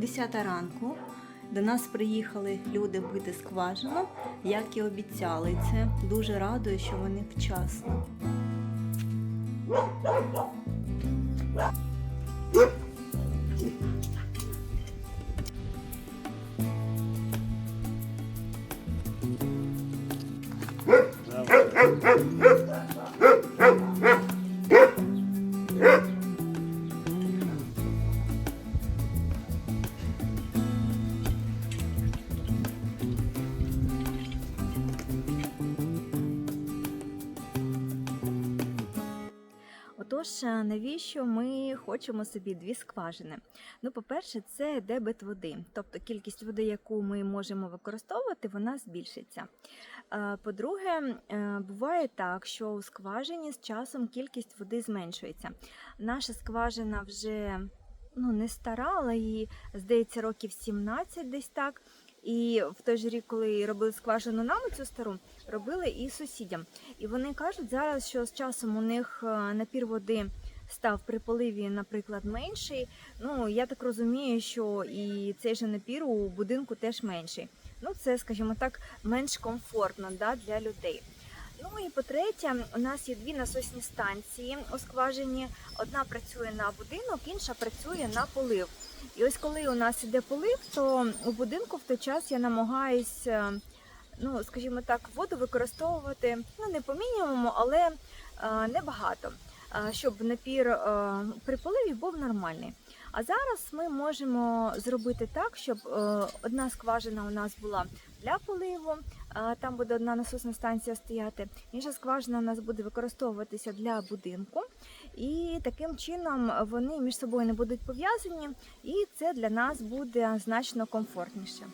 10 ранку. До нас приїхали люди бити скважину, як і обіцяли. Це дуже радує, що вони вчасно. Отож, е, навіщо ми хочемо собі дві скважини? Ну, по-перше, це дебет води, тобто кількість води, яку ми можемо використовувати, вона збільшиться. Е, По-друге, е, буває так, що у скважині з часом кількість води зменшується. Наша скважина вже ну, не стара, але їй, здається, років 17 десь так. І в той же рік, коли робили скважину нам цю стару, робили і сусідям. І вони кажуть зараз, що з часом у них е, напір води став при поливі, наприклад, менший. Ну я так розумію, що і цей же напір у будинку теж менший. Ну це, скажімо так, менш комфортно да, для людей. Ну і по-третє, у нас є дві насосні станції у скважині. Одна працює на будинок, інша працює на полив. І ось коли у нас іде полив, то у будинку в той час я намагаюсь, е, ну скажімо так, воду використовувати ну не по мінімуму, але е, небагато, е, щоб напір при поливі був нормальний. А зараз ми можемо зробити так, щоб е, одна скважина у нас була для поливу, там буде одна насосна станція стояти, інша скважина у нас буде використовуватися для будинку. І таким чином вони між собою не будуть пов'язані, і це для нас буде значно комфортніше.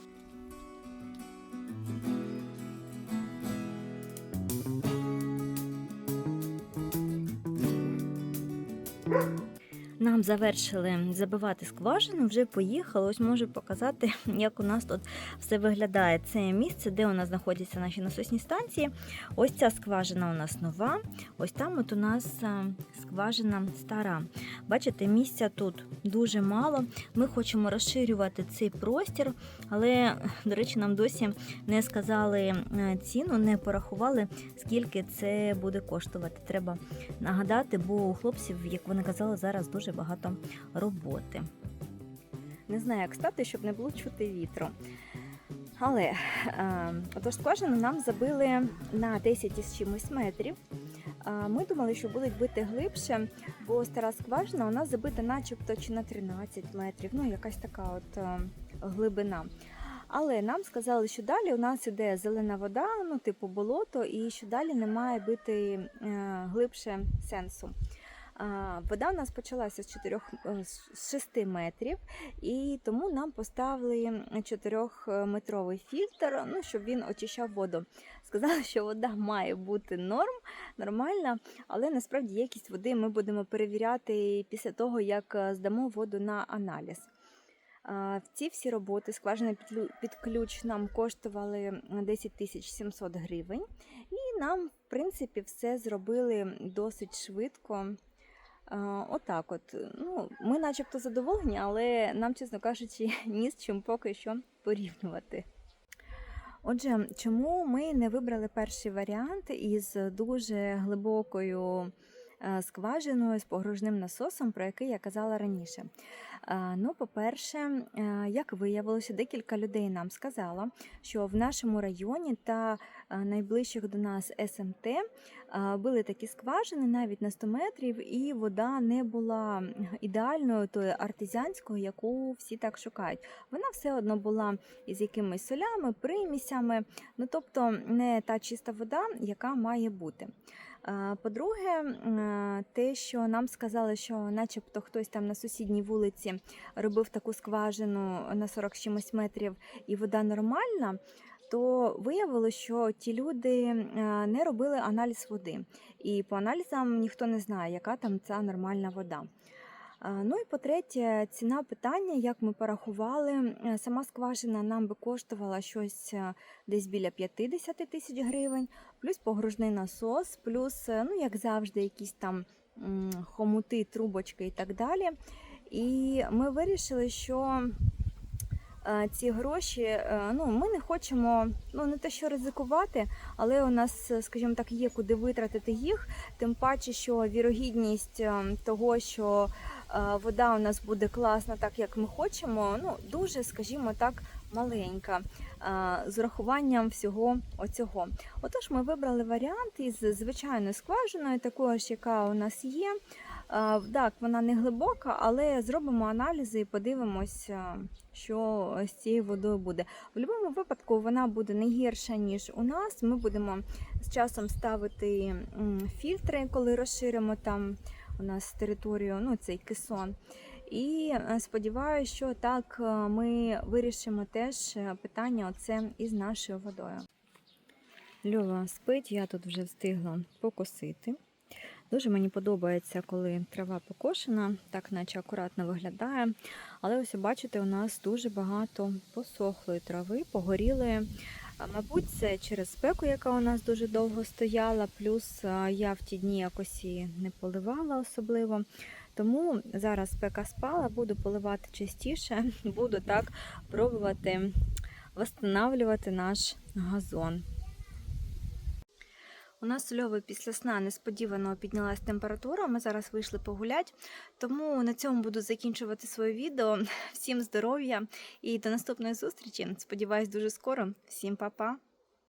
Нам завершили забивати скважину, вже поїхали. Ось можу показати, як у нас тут все виглядає. Це місце, де у нас знаходяться наші насосні станції. Ось ця скважина у нас нова. Ось там от у нас скважина стара. Бачите, місця тут дуже мало. Ми хочемо розширювати цей простір, але, до речі, нам досі не сказали е, ціну, не порахували, скільки це буде коштувати. Треба нагадати, бо у хлопців, як вони казали, зараз дуже багато роботи. Не знаю, як стати, щоб не було чути вітру. Але е, отож скважину нам забили на 10 із чимось метрів. Е, Ми думали, що будуть бити глибше, бо стара скважина у нас забита начебто чи на 13 метрів, ну якась така от е, глибина. Але нам сказали, що далі у нас іде зелена вода, ну типу болото, і що далі не має бити глибше сенсу. Вода у нас почалася з 4, з 6 метрів, і тому нам поставили 4-метровий фільтр, ну, щоб він очищав воду. Сказали, що вода має бути норм, нормальна, але насправді якість води ми будемо перевіряти після того, як е, здамо воду на аналіз. Ці всі роботи скважина під під ключ нам коштували 10 тисяч 700 гривень, і нам, в принципі, все зробили досить швидко. А, Отак, от. Ну, ми начебто задоволені, але нам, чесно кажучи, ні з чим поки що порівнювати. Отже, чому ми не вибрали перший варіант із дуже глибокою е, скважиною з погружним насосом, про який я казала раніше? Е, Ну, по-перше, е, як виявилося, декілька людей нам сказало, що в нашому районі та е, найближчих до нас СМТ е, були такі скважини навіть на 100 метрів, і вода не була ідеальною, тою артезіанською, яку всі так шукають. Вона все одно була із якимись солями, примісями, ну тобто не та чиста вода, яка має бути. По-друге, те, що нам сказали, що начебто хтось там на сусідній вулиці робив таку скважину на 40 з чимось метрів, і вода нормальна, то виявилося, що ті люди не робили аналіз води. І по аналізам ніхто не знає, яка там ця нормальна вода. Ну і по-третє, ціна питання, як ми порахували, е, сама скважина нам би коштувала щось е, десь біля 50 тисяч гривень, плюс погружний насос, плюс, е, ну як завжди, якісь там хомути, трубочки і так далі. І ми вирішили, що ці гроші. Е, Ну, ми не хочемо ну не те, що ризикувати, але у нас, е, скажімо так, є куди витратити їх. Тим паче, що вірогідність е, того, що е, вода у нас буде класна, так як ми хочемо, ну дуже, скажімо так, маленька е, з урахуванням всього оцього. Отож, ми вибрали варіант із звичайною скважиною, такою ж, яка у нас є. Так, вона не глибока, але зробимо аналізи і подивимося, що з цією водою буде. В будь-якому випадку вона буде не гірша, ніж у нас. Ми будемо з часом ставити фільтри, коли розширимо там у нас територію, ну цей кесон. І е, сподіваюся, що так е, ми вирішимо теж е, питання оце із нашою водою. Льова спить, я тут вже встигла покосити. Дуже мені подобається, коли трава покошена, так наче акуратно виглядає. Але ось бачите, у нас дуже багато посохлої трави, погорілої. Мабуть, це через спеку, яка у нас дуже довго стояла, плюс я в ті дні якось її не поливала особливо. Тому зараз спека спала, буду поливати частіше, буду так пробувати восстанавливати наш газон. У нас у Льови після сна несподівано піднялась температура. Ми зараз вийшли погуляти. Тому на цьому буду закінчувати своє відео. Всім здоров'я і до наступної зустрічі. Сподіваюсь, дуже скоро. Всім па-па!